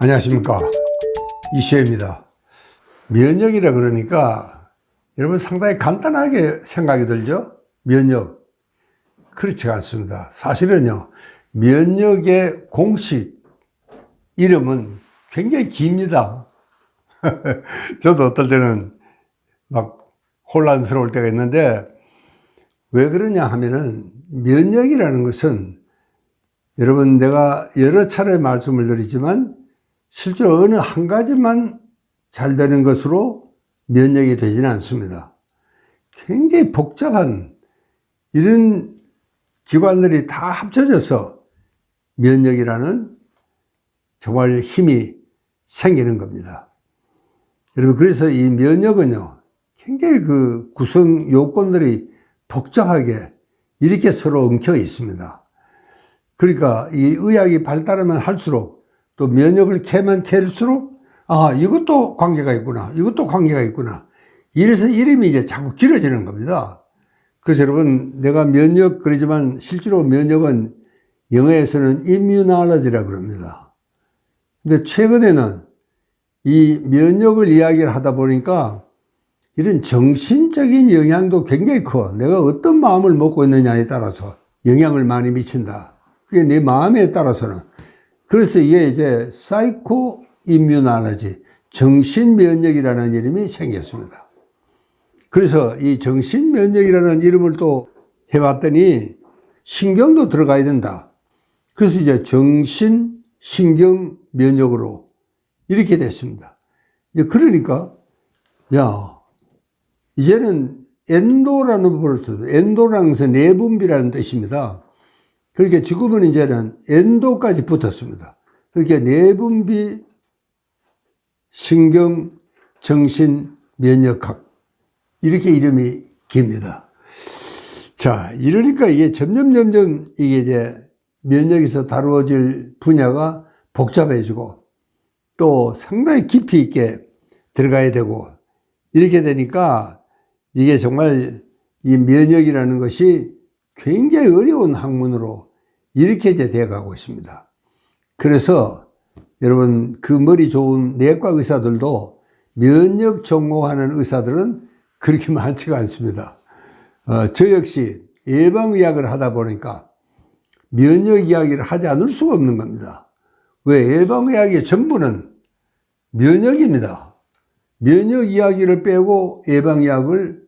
안녕하십니까. 이시혜입니다. 면역이라 그러니까 여러분 상당히 간단하게 생각이 들죠? 면역. 그렇지가 않습니다. 사실은요, 면역의 공식 이름은 굉장히 깁니다. 저도 어떨 때는 막 혼란스러울 때가 있는데 왜 그러냐 하면은 면역이라는 것은 여러분 내가 여러 차례 말씀을 드리지만 실제로 어느 한 가지만 잘 되는 것으로 면역이 되지는 않습니다. 굉장히 복잡한 이런 기관들이 다 합쳐져서 면역이라는 정말 힘이 생기는 겁니다. 여러분, 그래서 이 면역은요, 굉장히 그 구성 요건들이 복잡하게 이렇게 서로 엉켜 있습니다. 그러니까 이 의학이 발달하면 할수록 또 면역을 캐면 캘수록 아, 이것도 관계가 있구나. 이것도 관계가 있구나. 이래서 이름이 이제 자꾸 길어지는 겁니다. 그래서 여러분, 내가 면역 그러지만 실제로 면역은 영어에서는 immunology라 그럽니다. 근데 최근에는 이 면역을 이야기를 하다 보니까 이런 정신적인 영향도 굉장히 커. 내가 어떤 마음을 먹고 있느냐에 따라서 영향을 많이 미친다. 그게 내 마음에 따라서는. 그래서 이게 이제 사이코 임뮤나러지, 정신 면역이라는 이름이 생겼습니다. 그래서 이 정신 면역이라는 이름을 또 해봤더니 신경도 들어가야 된다. 그래서 이제 정신 신경 면역으로 이렇게 됐습니다. 이제 그러니까 야 이제는 엔도라는 부분을 엔도라는 것은 내분비라는 뜻입니다. 그렇게 지금은 이제는 엔도까지 붙었습니다. 그렇게 내분비, 신경, 정신, 면역학 이렇게 이름이 깁니다. 자, 이러니까 이게 점점 점점 이게 이제 면역에서 다루어질 분야가 복잡해지고 또 상당히 깊이 있게 들어가야 되고 이렇게 되니까 이게 정말 이 면역이라는 것이 굉장히 어려운 학문으로 이렇게 이제 돼가고 있습니다. 그래서 여러분 그 머리 좋은 내과 의사들도 면역 전공하는 의사들은 그렇게 많지가 않습니다. 어, 저 역시 예방의학을 하다 보니까 면역 이야기를 하지 않을 수가 없는 겁니다. 왜 예방의학의 전부는 면역입니다. 면역 이야기를 빼고 예방의학을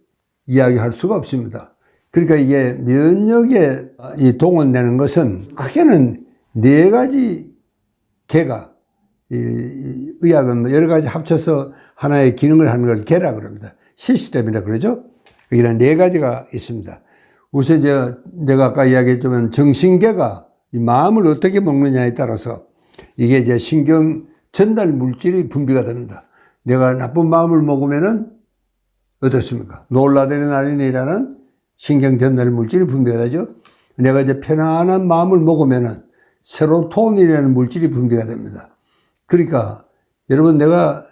이야기할 수가 없습니다. 그러니까 이게 면역에 이 동원되는 것은 크게는 네 가지 개가 이 의학은 뭐 여러 가지 합쳐서 하나의 기능을 하는 걸 개라 그럽니다. 시스템이라 그러죠. 이런 네 가지가 있습니다. 우선 이제 내가 아까 이야기했지만 정신계가 이 마음을 어떻게 먹느냐에 따라서 이게 이제 신경 전달 물질이 분비가 됩니다. 내가 나쁜 마음을 먹으면은 어떻습니까? 놀라드레나린이라는 신경 전달 물질이 분비가 되죠. 내가 이제 편안한 마음을 먹으면은 세로토닌이라는 물질이 분비가 됩니다. 그러니까 여러분 내가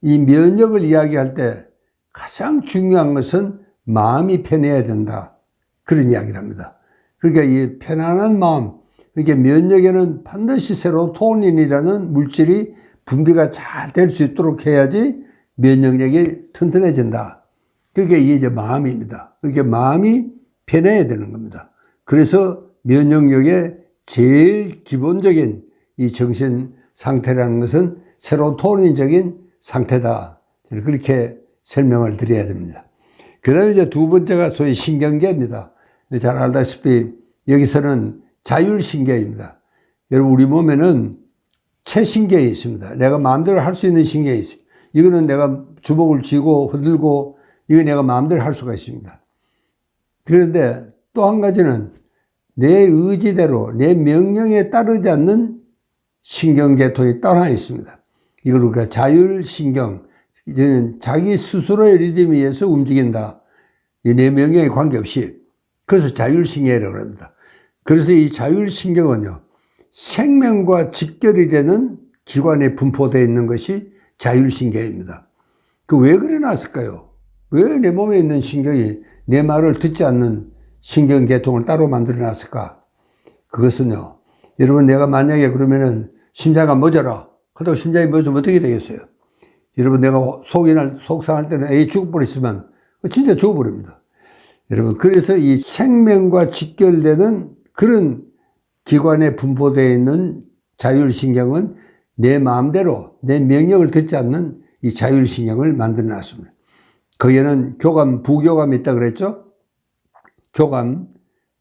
이 면역을 이야기할 때 가장 중요한 것은 마음이 편해야 된다. 그런 이야기를 합니다. 그러니까 이 편안한 마음, 그러니까 면역에는 반드시 세로토닌이라는 물질이 분비가 잘 될 수 있도록 해야지 면역력이 튼튼해진다. 그게 이제 마음입니다. 그게 마음이 편해야 되는 겁니다. 그래서 면역력의 제일 기본적인 이 정신 상태라는 것은 세로토닌적인 상태다. 저는 그렇게 설명을 드려야 됩니다. 그 다음에 이제 두 번째가 소위 신경계입니다. 잘 알다시피 여기서는 자율신경입니다. 여러분, 우리 몸에는 체신경이 있습니다. 내가 마음대로 할 수 있는 신경이 있어요. 이거는 내가 주먹을 쥐고 흔들고 이거 내가 마음대로 할 수가 있습니다. 그런데 또 한 가지는 내 의지대로 내 명령에 따르지 않는 신경계통이 따로 하나 있습니다. 이걸 우리가 자율신경, 이제는 자기 스스로의 리듬에 의해서 움직인다. 이내 명령에 관계없이. 그래서 자율신경이라고 합니다. 그래서 이 자율신경은요, 생명과 직결이 되는 기관에 분포되어 있는 것이 자율신경입니다. 그 왜 그래 놨을까요? 왜 내 몸에 있는 신경이 내 말을 듣지 않는 신경계통을 따로 만들어 놨을까? 그것은요, 여러분 내가 만약에 그러면은 심장가 멎어라. 그렇다고 심장이 멎으면 어떻게 되겠어요? 여러분, 내가 속이 날, 속상할 때는 에이, 죽어버렸으면 진짜 죽어버립니다. 여러분, 그래서 이 생명과 직결되는 그런 기관에 분포되어 있는 자율신경은 내 마음대로 내 명령을 듣지 않는 이 자율신경을 만들어 놨습니다. 거기에는 교감, 부교감이 있다 그랬죠? 교감,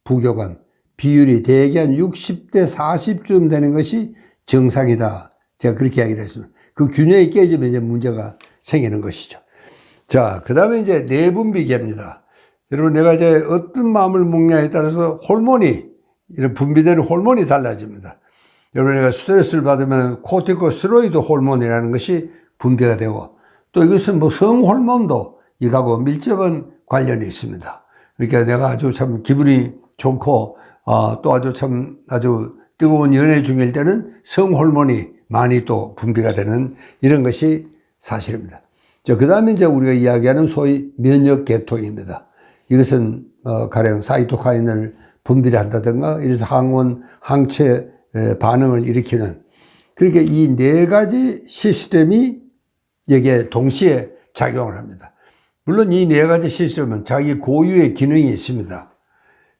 부교감. 비율이 대개 한 60대 40쯤 되는 것이 정상이다. 제가 그렇게 이야기를 했습니다. 그 균형이 깨지면 이제 문제가 생기는 것이죠. 자, 그 다음에 이제 내분비계입니다. 여러분, 내가 이제 어떤 마음을 먹냐에 따라서 호르몬이, 이런 분비되는 호르몬이 달라집니다. 여러분, 내가 스트레스를 받으면 코티코스테로이드 호르몬이라는 것이 분비가 되고, 또 이것은 뭐 성호르몬도 이거하고 밀접한 관련이 있습니다. 그러니까 내가 아주 참 기분이 좋고, 어, 또 아주 참 아주 뜨거운 연애 중일 때는 성호르몬이 많이 또 분비가 되는 이런 것이 사실입니다. 자, 그 다음에 이제 우리가 이야기하는 소위 면역 계통입니다. 이것은, 어, 가령 사이토카인을 분비를 한다든가, 이래서 항원, 항체 에, 반응을 일으키는. 그러니까 이네 가지 시스템이 여기에 동시에 작용을 합니다. 물론 이 네 가지 시스템은 자기 고유의 기능이 있습니다.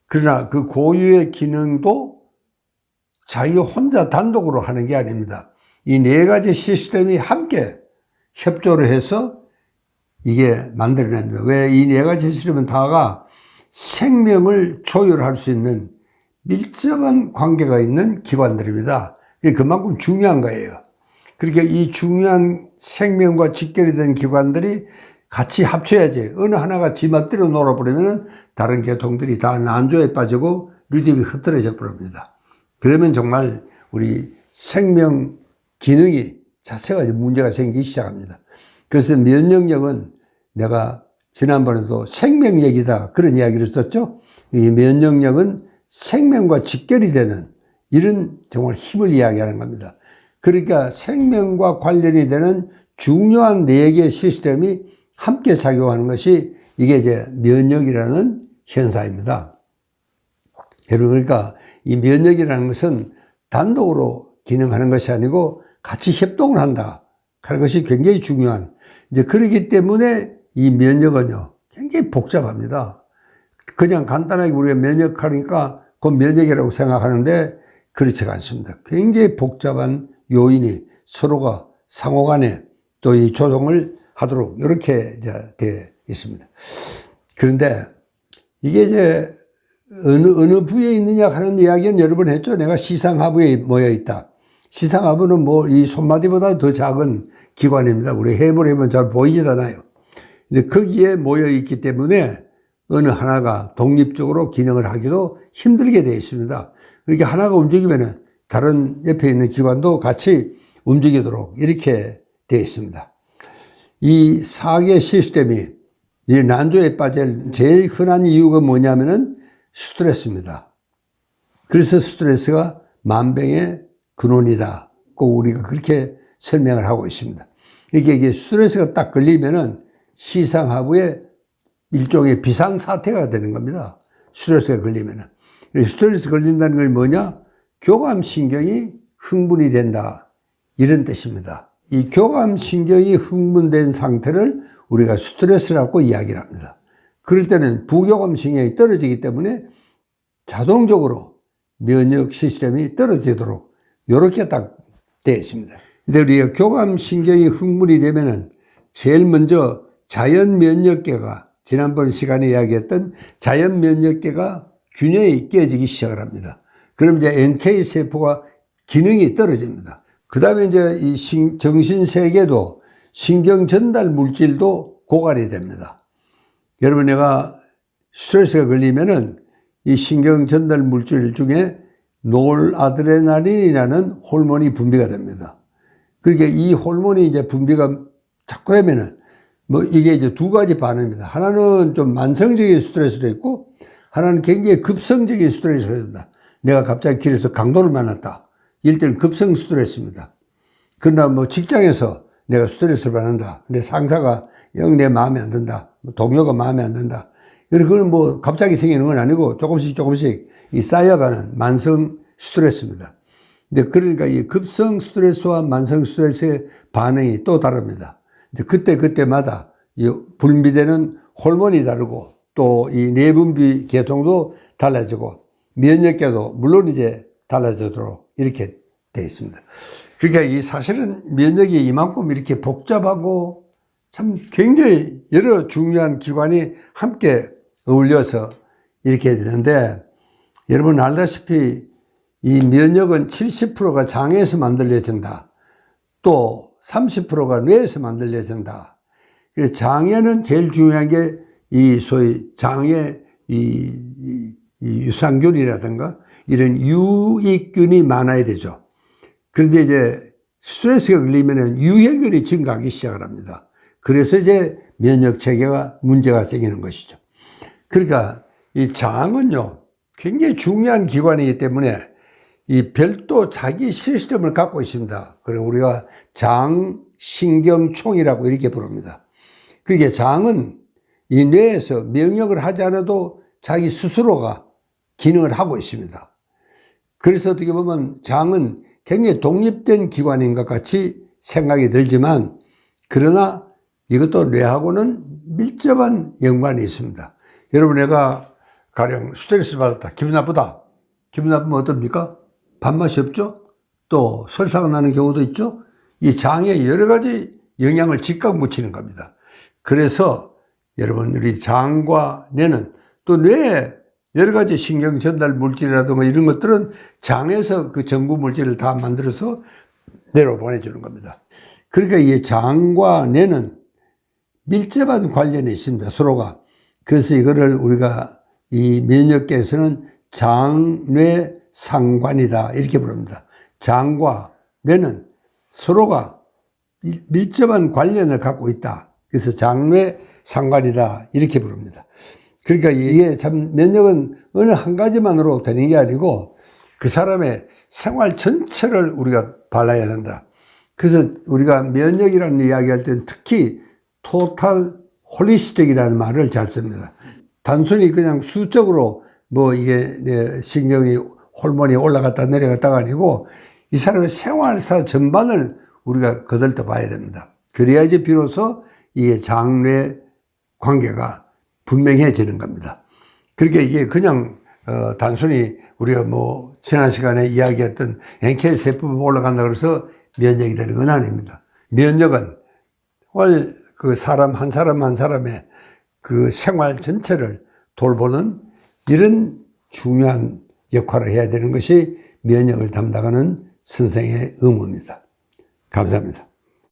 그러나 그 고유의 기능도 자기 혼자 단독으로 하는 게 아닙니다. 이 네 가지 시스템이 함께 협조를 해서 이게 만들어냅니다. 왜 이 네 가지 시스템은 다가 생명을 조율할 수 있는 밀접한 관계가 있는 기관들입니다. 그만큼 중요한 거예요. 그러니까 이 중요한 생명과 직결이 된 기관들이 같이 합쳐야지. 어느 하나가 지멋대로 놀아버리면 다른 계통들이 다 난조에 빠지고 리듬이 흐트러져 버립니다. 그러면 정말 우리 생명 기능이 자체가 문제가 생기기 시작합니다. 그래서 면역력은 내가 지난번에도 생명력이다 그런 이야기를 썼죠. 이 면역력은 생명과 직결이 되는 이런 정말 힘을 이야기하는 겁니다. 그러니까 생명과 관련이 되는 중요한 네 개의 시스템이 함께 작용하는 것이 이게 이제 면역이라는 현상입니다. 여러분, 그러니까 이 면역이라는 것은 단독으로 기능하는 것이 아니고 같이 협동을 한다. 하는 것이 굉장히 중요한. 이제 그러기 때문에 이 면역은요, 굉장히 복잡합니다. 그냥 간단하게 우리가 면역하니까 그 면역이라고 생각하는데 그렇지가 않습니다. 굉장히 복잡한 요인이 서로가 상호 간에 또 이 조정을 하도록 이렇게 이제 되어 있습니다. 그런데 이게 이제 어느, 어느 부에 있느냐 하는 이야기는 여러 번 했죠. 내가 시상하부에 모여 있다. 시상하부는 뭐 이 손마디보다 더 작은 기관입니다. 우리 해버리면 잘 보이지않아요. 근데 거기에 모여 있기 때문에 어느 하나가 독립적으로 기능을 하기도 힘들게 되어 있습니다. 그러니까 하나가 움직이면은 다른 옆에 있는 기관도 같이 움직이도록 이렇게 되어 있습니다. 이 사계 시스템이 이 난조에 빠질 제일 흔한 이유가 뭐냐면은 스트레스입니다. 그래서 스트레스가 만병의 근원이다. 꼭 우리가 그렇게 설명을 하고 있습니다. 이게, 이게 스트레스가 딱 걸리면은 시상하부에 일종의 비상사태가 되는 겁니다. 스트레스가 걸리면은. 스트레스 걸린다는 건 뭐냐? 교감신경이 흥분이 된다. 이런 뜻입니다. 이 교감신경이 흥분된 상태를 우리가 스트레스라고 이야기를 합니다. 그럴 때는 부교감신경이 떨어지기 때문에 자동적으로 면역 시스템이 떨어지도록 이렇게 딱 되어 있습니다. 근데 우리가 교감신경이 흥분이 되면은 제일 먼저 자연 면역계가 지난번 시간에 이야기했던 자연 면역계가 균형이 깨지기 시작을 합니다. 그럼 이제 NK 세포가 기능이 떨어집니다. 그 다음에 이제 이 정신 세계도 신경 전달 물질도 고갈이 됩니다. 여러분 내가 스트레스가 걸리면은 이 신경 전달 물질 중에 노르아드레날린이라는 호르몬이 분비가 됩니다. 그러니까 이 호르몬이 이제 분비가 자꾸 되면은 뭐 이게 이제 두 가지 반응입니다. 하나는 좀 만성적인 스트레스도 있고 하나는 굉장히 급성적인 스트레스가 됩니다. 내가 갑자기 길에서 강도를 만났다. 때는 급성 스트레스입니다. 그러나 뭐 직장에서 내가 스트레스를 받는다. 근데 상사가 영 내 마음에 안 든다. 뭐 동료가 마음에 안 든다. 그건 뭐 갑자기 생기는 건 아니고 조금씩 조금씩 이 쌓여가는 만성 스트레스입니다. 근데 그러니까 이 급성 스트레스와 만성 스트레스의 반응이 또 다릅니다. 이제 그때 그때마다 이 분비되는 호르몬이 다르고 또 이 내분비 계통도 달라지고 면역계도 물론 이제 달라지도록 이렇게 되어 있습니다. 그러니까 이 사실은 면역이 이만큼 이렇게 복잡하고 참 굉장히 여러 중요한 기관이 함께 어울려서 이렇게 되는데 여러분 알다시피 이 면역은 70%가 장에서 만들어진다. 또 30%가 뇌에서 만들어진다. 그래서 장에는 제일 중요한 게 이 소위 이, 이, 이 유산균이라든가 이런 유익균이 많아야 되죠. 그런데 이제 스트레스가 걸리면은 유해균이 증가하기 시작을 합니다. 그래서 이제 면역 체계가 문제가 생기는 것이죠. 그러니까 이 장은요, 굉장히 중요한 기관이기 때문에 이 별도 자기 시스템을 갖고 있습니다. 그리고 우리가 장 신경총이라고 이렇게 부릅니다. 그게 장은 이 뇌에서 명령을 하지 않아도 자기 스스로가 기능을 하고 있습니다. 그래서 어떻게 보면 장은 굉장히 독립된 기관인 것 같이 생각이 들지만 그러나 이것도 뇌하고는 밀접한 연관이 있습니다. 여러분 내가 가령 스트레스 받았다. 기분 나쁘다. 기분 나쁘면 어떻습니까? 밥맛이 없죠? 또 설사가 나는 경우도 있죠? 이 장에 여러 가지 영향을 즉각 묻히는 겁니다. 그래서 여러분 우리 장과 뇌는 또 뇌에 여러 가지 신경 전달 물질이라든가 이런 것들은 장에서 그 전구 물질을 다 만들어서 뇌로 보내주는 겁니다. 그러니까 이 장과 뇌는 밀접한 관련이 있습니다. 서로가. 그래서 이거를 우리가 이 면역계에서는 장뇌 상관이다. 이렇게 부릅니다. 장과 뇌는 서로가 밀접한 관련을 갖고 있다. 그래서 장뇌 상관이다. 이렇게 부릅니다. 그러니까 이게 참 면역은 어느 한 가지만으로 되는 게 아니고 그 사람의 생활 전체를 우리가 발라야 된다. 그래서 우리가 면역이라는 이야기 할 때는 특히 토탈 홀리스틱이라는 말을 잘 씁니다. 단순히 그냥 수적으로 뭐 이게 네, 신경이 호르몬이 올라갔다 내려갔다가 아니고 이 사람의 생활사 전반을 우리가 거들떠 봐야 됩니다. 그래야지 비로소 이게 장뇌 관계가 분명해지는 겁니다. 그러니까 이게 그냥 어, 단순히 우리가 뭐 지난 시간에 이야기했던 NK 세포가 올라간다 그래서 면역이 되는 건 아닙니다. 면역은 그 사람 한 사람 한 사람의 그 생활 전체를 돌보는 이런 중요한 역할을 해야 되는 것이 면역을 담당하는 선생의 의무입니다. 감사합니다.